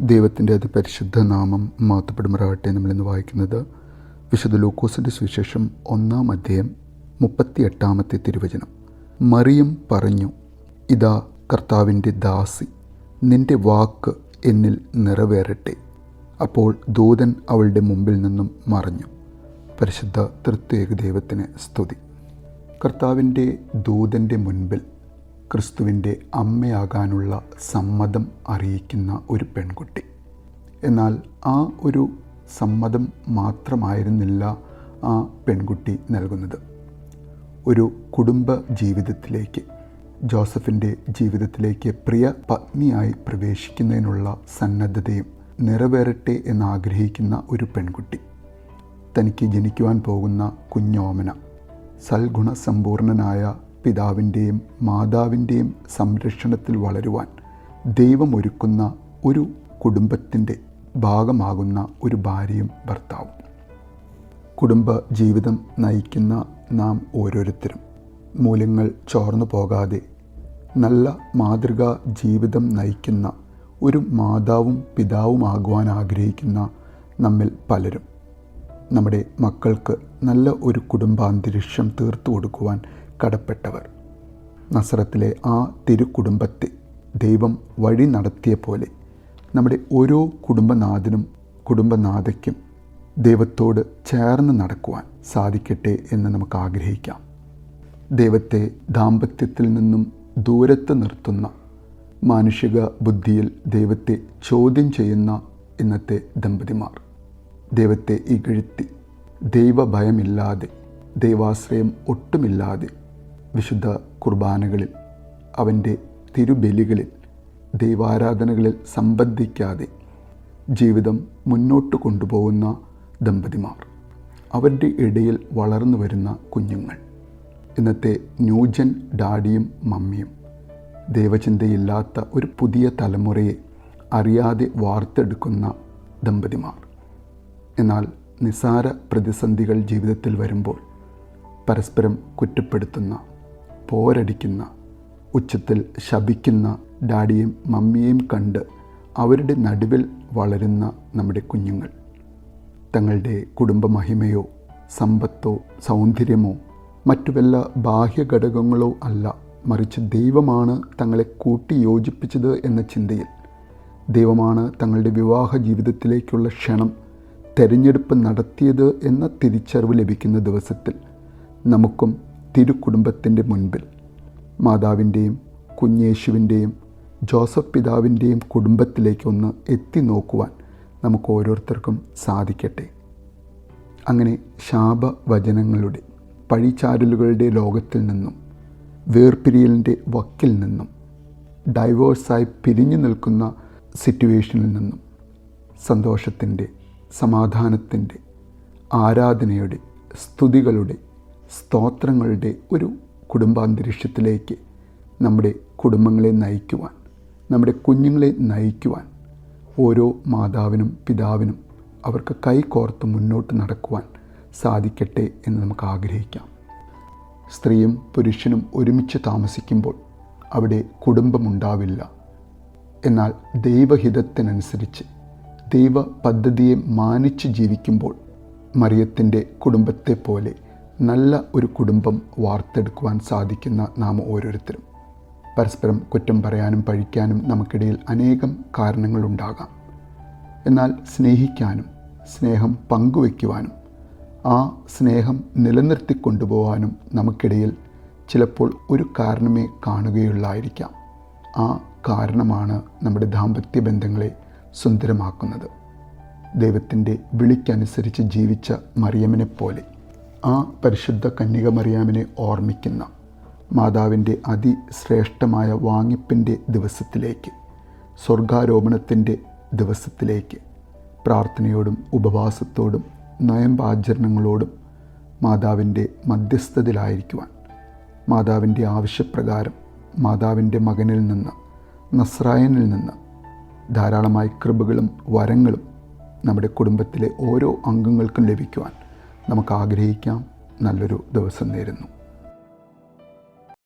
ദൈവത്തിന്റെ അതിപരിശുദ്ധ നാമം മാത്തപ്പെടുമാറാകട്ടെ നമ്മളിന്ന് വായിക്കുന്നത് വിശുദ്ധ ലൂക്കോസിന്റെ സുവിശേഷം ഒന്നാം അധ്യായം മുപ്പത്തി എട്ടാമത്തെ തിരുവചനം. മറിയം പറഞ്ഞു ഇതാ കർത്താവിന്റെ ദാസി നിന്റെ വാക്ക് എന്നിൽ നിറവേറട്ടെ. അപ്പോൾ ദൂതൻ അവളുടെ മുമ്പിൽ നിന്നും മറഞ്ഞു. പരിശുദ്ധ തൃത്വേക ദൈവത്തിന് സ്തുതി. കർത്താവിന്റെ ദൂതന്റെ മുൻപിൽ ക്രിസ്തുവിന്റെ അമ്മയാകാനുള്ള സമ്മതം അറിയിക്കുന്ന ഒരു പെൺകുട്ടി. എന്നാൽ ആ ഒരു സമ്മതം മാത്രമായിരുന്നില്ല ആ പെൺകുട്ടി നൽകുന്നത്. ഒരു കുടുംബ ജീവിതത്തിലേക്ക് ജോസഫിന്റെ ജീവിതത്തിലേക്ക് പ്രിയ പത്നിയായി പ്രവേശിക്കുന്നതിനുള്ള സന്നദ്ധതയും നിറവേറട്ടെ എന്നാഗ്രഹിക്കുന്ന ഒരു പെൺകുട്ടി. തനിക്ക് ജനിക്കുവാൻ പോകുന്ന കുഞ്ഞോമന സൽഗുണസമ്പൂർണനായ പിതാവിന്റെയും മാതാവിന്റെയും സംരക്ഷണത്തിൽ വളരുവാൻ ദൈവമൊരുക്കുന്ന ഒരു കുടുംബത്തിന്റെ ഭാഗമാകുന്ന ഒരു ഭാര്യയും ഭർത്താവും. കുടുംബ ജീവിതം നയിക്കുന്ന നാം ഓരോരുത്തരും മൂല്യങ്ങൾ ചോർന്നു പോകാതെ നല്ല മാതൃകാ ജീവിതം നയിക്കുന്ന ഒരു മാതാവും പിതാവും പിതാവുമാകുവാൻ ആഗ്രഹിക്കുന്ന നമ്മിൽ പലരും. നമ്മുടെ മക്കൾക്ക് നല്ല ഒരു കുടുംബാന്തരീക്ഷം തീർത്തു കൊടുക്കുവാൻ കടപ്പെട്ടവർ. നസറത്തിലെ ആ തിരുക്കുടുംബത്തെ ദൈവം വഴി നടത്തിയ പോലെ നമ്മുടെ ഓരോ കുടുംബനാഥനും കുടുംബനാഥയ്ക്കും ദൈവത്തോട് ചേർന്ന് നടക്കുവാൻ സാധിക്കട്ടെ എന്ന് നമുക്ക് ആഗ്രഹിക്കാം. ദൈവത്തെ ദാമ്പത്യത്തിൽ നിന്നും ദൂരത്ത് നിർത്തുന്ന മാനുഷിക ബുദ്ധിയിൽ ദൈവത്തെ ചോദ്യം ചെയ്യുന്ന ഇന്നത്തെ ദമ്പതിമാർ. ദൈവത്തെ ഇകഴ്ത്തി ദൈവഭയമില്ലാതെ ദൈവാശ്രയം ഒട്ടുമില്ലാതെ വിശുദ്ധ കുർബാനകളിൽ അവന്റെ തിരുബലികളിൽ ദൈവാരാധനകളിൽ സംബന്ധിക്കാതെ ജീവിതം മുന്നോട്ട് കൊണ്ടുപോകുന്ന ദമ്പതിമാർ. അവരുടെ ഇടയിൽ വളർന്നു വരുന്ന കുഞ്ഞുങ്ങൾ. ഇന്നത്തെ ന്യൂജൻ ഡാഡിയും മമ്മിയും ദൈവചിന്തയില്ലാത്ത ഒരു പുതിയ തലമുറയെ അറിയാതെ വാർത്തെടുക്കുന്ന ദമ്പതിമാർ. എന്നാൽ നിസാര പ്രതിസന്ധികൾ ജീവിതത്തിൽ വരുമ്പോൾ പരസ്പരം കുറ്റപ്പെടുത്തുന്ന പോരടിക്കുന്ന ഉച്ചത്തിൽ ശപിക്കുന്ന ഡാഡിയെയും മമ്മിയെയും കണ്ട് അവരുടെ നടുവിൽ വളരുന്ന നമ്മുടെ കുഞ്ഞുങ്ങൾ. തങ്ങളുടെ കുടുംബമഹിമയോ സമ്പത്തോ സൗന്ദര്യമോ മറ്റു വല്ല ബാഹ്യഘടകങ്ങളോ അല്ല മറിച്ച് ദൈവമാണ് തങ്ങളെ കൂട്ടി യോജിപ്പിച്ചത് എന്ന ചിന്തയിൽ. ദൈവമാണ് തങ്ങളുടെ വിവാഹ ജീവിതത്തിലേക്കുള്ള ക്ഷണം തെരഞ്ഞെടുപ്പ് നടത്തിയത് എന്ന തിരിച്ചറിവ് ലഭിക്കുന്ന ദിവസത്തിൽ നമുക്കും തിരുക്കുടുംബത്തിന്റെ മുൻപിൽ. മാതാവിന്റെയും കുഞ്ഞേശുവിന്റെയും ജോസഫ് പിതാവിന്റെയും കുടുംബത്തിലേക്കൊന്ന് എത്തി നോക്കുവാൻ നമുക്ക് ഓരോരുത്തർക്കും സാധിക്കട്ടെ. അങ്ങനെ ശാപവചനങ്ങളുടെ പഴിചാരലുകളുടെ ലോകത്തിൽ നിന്നും വേർപിരിയലിന്റെ വക്കിൽ നിന്നും ഡൈവേഴ്സായി പിരിഞ്ഞു നിൽക്കുന്ന സിറ്റുവേഷനിൽ നിന്നും സന്തോഷത്തിന്റെ സമാധാനത്തിന്റെ ആരാധനയുടെ സ്തുതികളുടെ സ്തോത്രങ്ങളുടെ ഒരു കുടുംബാന്തരീക്ഷത്തിലേക്ക് നമ്മുടെ കുടുംബങ്ങളെ നയിക്കുവാൻ നമ്മുടെ കുഞ്ഞുങ്ങളെ നയിക്കുവാൻ ഓരോ മാതാവിനും പിതാവിനും അവർക്ക് കൈകോർത്ത് മുന്നോട്ട് നടക്കുവാൻ സാധിക്കട്ടെ എന്ന് നമുക്ക് ആഗ്രഹിക്കാം. സ്ത്രീയും പുരുഷനും ഒരുമിച്ച് താമസിക്കുമ്പോൾ അവിടെ കുടുംബമുണ്ടാവില്ല. എന്നാൽ ദൈവഹിതത്തിനനുസരിച്ച് ദൈവ പദ്ധതിയെ മാനിച്ച് ജീവിക്കുമ്പോൾ മറിയത്തിന്റെ കുടുംബത്തെ പോലെ നല്ല ഒരു കുടുംബം വാർത്തെടുക്കുവാൻ സാധിക്കുന്ന നാം ഓരോരുത്തരും. പരസ്പരം കുറ്റം പറയാനും പഴിക്കാനും നമുക്കിടയിൽ അനേകം കാരണങ്ങളുണ്ടാകാം. എന്നാൽ സ്നേഹിക്കാനും സ്നേഹം പങ്കുവയ്ക്കുവാനും ആ സ്നേഹം നിലനിർത്തി കൊണ്ടുപോകാനും നമുക്കിടയിൽ ചിലപ്പോൾ ഒരു കാരണമേ കാണുകയുള്ളായിരിക്കാം. ആ കാരണമാണ് നമ്മുടെ ദാമ്പത്യ ബന്ധങ്ങളെ സുന്ദരമാക്കുന്നത്. ദൈവത്തിന്റെ വിളിക്കനുസരിച്ച് ജീവിച്ച മറിയമ്മനെപ്പോലെ. പോലെ ആ പരിശുദ്ധ കന്യക മറിയാമിനെ ഓർമ്മിക്കുന്ന മാതാവിന്റെ അതിശ്രേഷ്ഠമായ വാങ്ങിപ്പിന്റെ ദിവസത്തിലേക്ക് സ്വർഗാരോപണത്തിന്റെ ദിവസത്തിലേക്ക് പ്രാർത്ഥനയോടും ഉപവാസത്തോടും നയമ്പാചരണങ്ങളോടും മാതാവിന്റെ മധ്യസ്ഥതയിലായിരിക്കുവാൻ മാതാവിന്റെ ആവശ്യപ്രകാരം മാതാവിന്റെ മകനിൽ നിന്ന് നസ്രായനിൽ നിന്ന് ധാരാളമായി കൃപകളും വരങ്ങളും നമ്മുടെ കുടുംബത്തിലെ ഓരോ അംഗങ്ങൾക്കും ലഭിക്കുവാൻ നമുക്ക് ആഗ്രഹിക്കാം നല്ലൊരു ദിവസം നേരുന്നു.